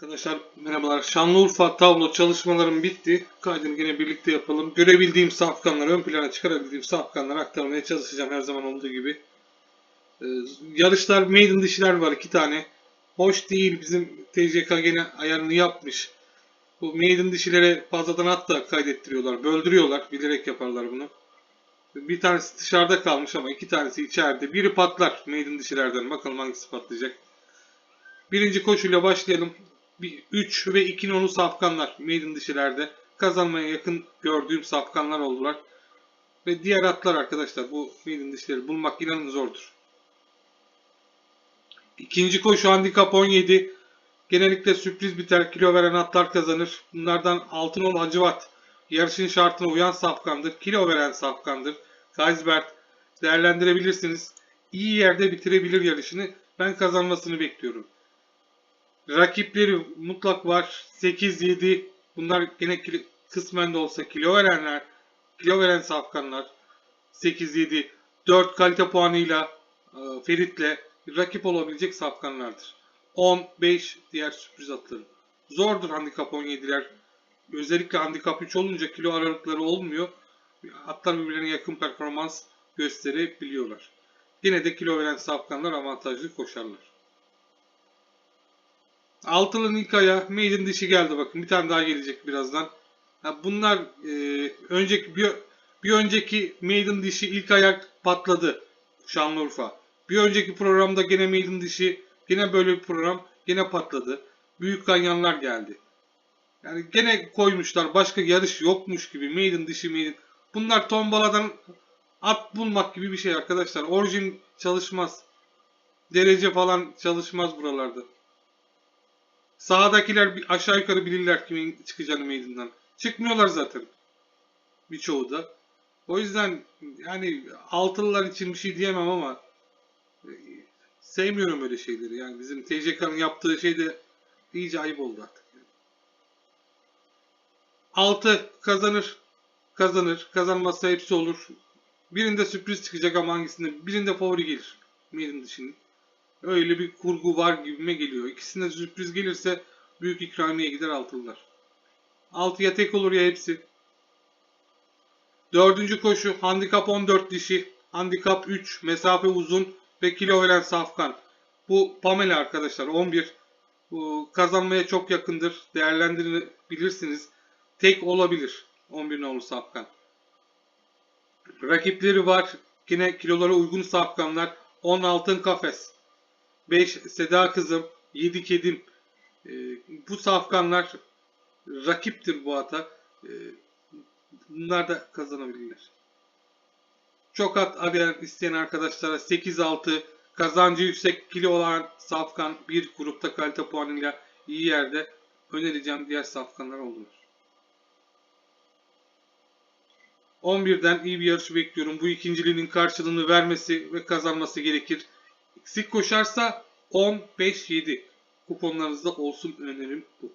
Arkadaşlar merhabalar. Şanlıurfa tablo çalışmalarım bitti. Kaydını yine birlikte yapalım. Görebildiğim safkanları, ön plana çıkarabildiğim safkanları aktarmaya çalışacağım her zaman olduğu gibi. Ee, yarışlar maiden dişiler var iki tane. Hoş değil bizim TCK gene ayarını yapmış. Bu maiden dişilere fazladan at kaydettiriyorlar. Böldürüyorlar. Bilerek yaparlar bunu. Bir tanesi dışarıda kalmış ama iki tanesi içeride. Biri patlar maiden dişilerden. Bakalım hangisi patlayacak. Birinci koşuyla başlayalım. 3 ve 2 nolu safkanlar maiden dişilerde kazanmaya yakın gördüğüm safkanlar oldular. Ve diğer atlar arkadaşlar bu maiden dişileri bulmak inanın zordur. İkinci koşu handikap 17. Genellikle sürpriz biter. Kilo veren atlar kazanır. Bunlardan Altınol Hacivat yarışın şartına uyan safkandır. Kilo veren safkandır. Kaisbert değerlendirebilirsiniz. İyi yerde bitirebilir yarışını. Ben kazanmasını bekliyorum. Rakipleri mutlak var. 8-7. Bunlar gene kilo, kısmen de olsa kilo verenler. Kilo veren safkanlar. 8-7. 4 kalite puanıyla e, Ferit'le rakip olabilecek safkanlardır. 10-5 diğer sürpriz atları. Zordur handikap 17'ler. Özellikle handikap 3 olunca kilo aralıkları olmuyor. Atlar birbirlerine yakın performans gösterebiliyorlar. Yine de kilo veren safkanlar avantajlı koşarlar. Altılının ilk aya maiden dişi geldi bakın. Bir tane daha gelecek birazdan. Ha, bunlar e, önceki bir, bir önceki maiden dişi ilk ayak patladı Şanlıurfa. Bir önceki programda gene maiden dişi gene böyle bir program gene patladı. Büyük kanyanlar geldi. Yani gene koymuşlar başka yarış yokmuş gibi maiden dişi maiden. Bunlar tombaladan at bulmak gibi bir şey arkadaşlar. Orijin çalışmaz. Derece falan çalışmaz buralarda. Sağdakiler bir aşağı yukarı bilirler kimin çıkacağını meydandan. Çıkmıyorlar zaten. Birçoğu da. O yüzden yani altılılar için bir şey diyemem ama e, sevmiyorum öyle şeyleri. Yani bizim TCK'nın yaptığı şey de iyice ayıp oldu artık. Altı kazanır. Kazanır. Kazanmazsa hepsi olur. Birinde sürpriz çıkacak ama hangisinde? Birinde favori gelir. Maiden dışının. Öyle bir kurgu var gibime geliyor. İkisinde sürpriz gelirse büyük ikramiye gider altılılar. Altıya tek olur ya hepsi. Dördüncü koşu handikap 14 dişi. Handikap 3 mesafe uzun ve kilo veren safkan. Bu Pamela arkadaşlar 11. Bu kazanmaya çok yakındır. Değerlendirebilirsiniz. Tek olabilir 11 nolu safkan. Rakipleri var. Yine kilolara uygun safkanlar. 10 altın kafes. 5 Seda kızım, 7 kedim. E, bu safkanlar rakiptir bu ata. E, bunlar da kazanabilirler. Çok at arayan isteyen arkadaşlara 8-6 kazancı yüksek kilo olan safkan bir grupta kalite puanıyla iyi yerde önereceğim diğer safkanlar olur. 11'den iyi bir yarış bekliyorum. Bu ikinciliğinin karşılığını vermesi ve kazanması gerekir. Eksik koşarsa 10-5-7 kuponlarınızda olsun önerim bu.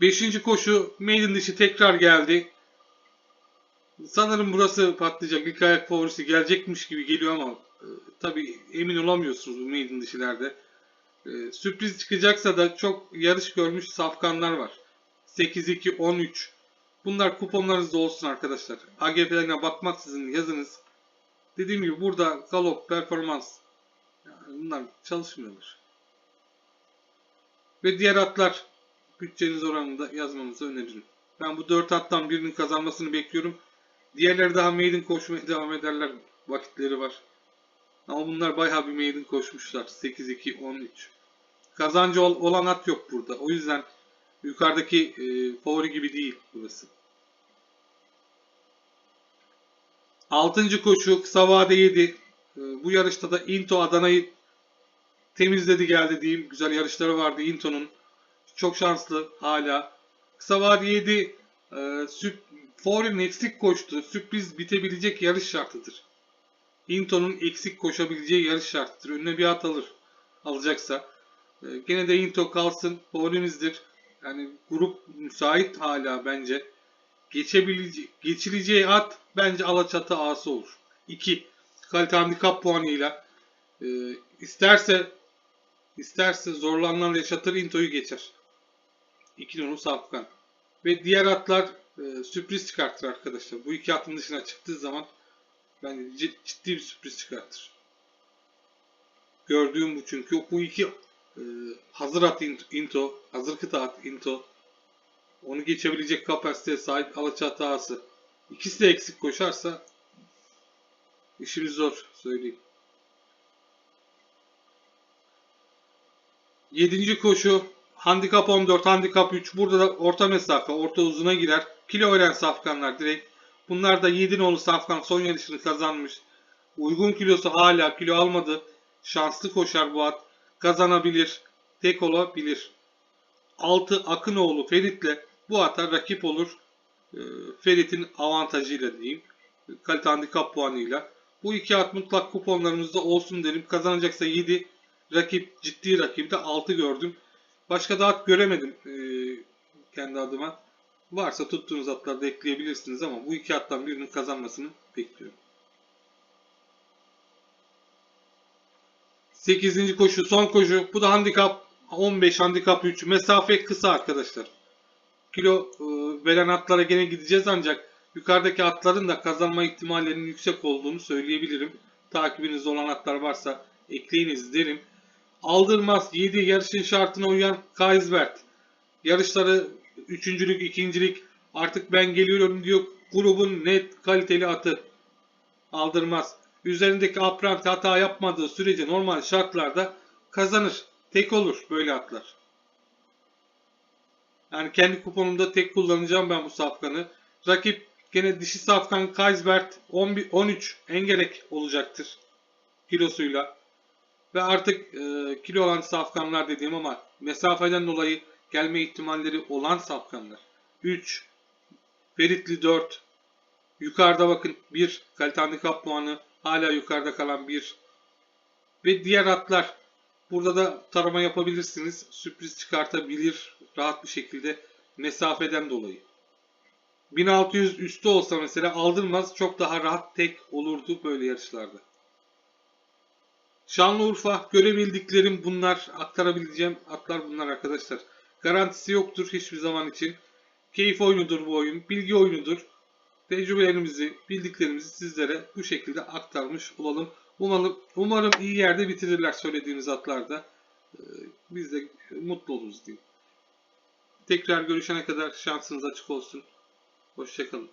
Beşinci koşu maiden dişi tekrar geldi. Sanırım burası patlayacak. İlk ayak favorisi gelecekmiş gibi geliyor ama e, tabi emin olamıyorsunuz bu maiden dişilerde. E, sürpriz çıkacaksa da çok yarış görmüş safkanlar var. 8-2-13 Bunlar kuponlarınızda olsun arkadaşlar. AGF'lerine bakmaksızın yazınız. Dediğim gibi burada galop, performans yani bunlar çalışmıyorlar. Ve diğer atlar bütçeniz oranında yazmanızı öneririm. Ben bu 4 attan birinin kazanmasını bekliyorum. Diğerleri daha maiden koşmaya devam ederler. Vakitleri var. Ama bunlar bayağı bir maiden koşmuşlar. 8-2-13. Kazancı olan at yok burada. O yüzden yukarıdaki e, favori gibi değil burası. Altıncı koşu kısa vade 7. Ee, bu yarışta da Into Adana'yı temizledi geldi diyeyim. Güzel yarışları vardı Into'nun. Çok şanslı hala. Kısa vade 7 e, Foreign eksik koştu. Sürpriz bitebilecek yarış şartıdır. Into'nun eksik koşabileceği yarış şartıdır. Önüne bir at alır. Alacaksa. E, gene de Into kalsın. Favorimizdir. Yani grup müsait hala bence. Geçebileceği, geçileceği at bence Alaçatı A'sı olur. 2. Kalite handikap puanıyla e, isterse İsterse zorlananlar yaşatır Into'yu geçer. 2 nolu Safkan. Ve diğer atlar e, sürpriz çıkartır arkadaşlar. Bu iki atın dışına çıktığı zaman bence cid- ciddi bir sürpriz çıkartır. Gördüğüm bu çünkü bu iki e, hazır at int- Into, hazır kıta at Into onu geçebilecek kapasiteye sahip Alaçatı ağası. İkisi de eksik koşarsa işimiz zor söyleyeyim. Yedinci koşu handikap 14, handikap 3. Burada da orta mesafe, orta uzuna girer. Kilo veren safkanlar direkt. Bunlar da 7 nolu safkan son yarışını kazanmış. Uygun kilosu hala kilo almadı. Şanslı koşar bu at. Kazanabilir. Tek olabilir. 6 Akınoğlu Ferit'le bu ata rakip olur. Ee, Ferit'in avantajıyla diyeyim. Kalite handikap puanıyla. Bu iki at mutlak kuponlarımızda olsun derim. Kazanacaksa 7. Rakip ciddi rakibi de 6 gördüm. Başka da at göremedim ee, kendi adıma. Varsa tuttuğunuz atlarda ekleyebilirsiniz ama bu iki attan birinin kazanmasını bekliyorum. 8. koşu son koşu. Bu da handikap 15 handikap 3. Mesafe kısa arkadaşlar. Kilo e, veren atlara gene gideceğiz ancak yukarıdaki atların da kazanma ihtimallerinin yüksek olduğunu söyleyebilirim. Takibinizde olan atlar varsa ekleyiniz derim. Aldırmaz 7 yarışın şartına uyan Kaisbert. Yarışları üçüncülük, ikincilik artık ben geliyorum diyor. Grubun net kaliteli atı. Aldırmaz. Üzerindeki apranti hata yapmadığı sürece normal şartlarda kazanır. Tek olur böyle atlar. Yani kendi kuponumda tek kullanacağım ben bu safkanı. Rakip gene dişi safkan Kaisbert 11, 13 engerek olacaktır kilosuyla. Ve artık e, kilo olan safkanlar dediğim ama mesafeden dolayı gelme ihtimalleri olan safkanlar. 3, Feritli 4, yukarıda bakın 1 kalite handikap puanı hala yukarıda kalan 1 ve diğer atlar burada da tarama yapabilirsiniz. Sürpriz çıkartabilir rahat bir şekilde mesafeden dolayı. 1600 üstü olsa mesela aldırmaz çok daha rahat tek olurdu böyle yarışlarda. Şanlıurfa görebildiklerim bunlar aktarabileceğim atlar bunlar arkadaşlar. Garantisi yoktur hiçbir zaman için. Keyif oyunudur bu oyun, bilgi oyunudur. Tecrübelerimizi, bildiklerimizi sizlere bu şekilde aktarmış olalım. Umarım, umarım iyi yerde bitirirler söylediğimiz atlarda. Ee, Biz de mutlu oluruz diyeyim. Tekrar görüşene kadar şansınız açık olsun. Hoşçakalın.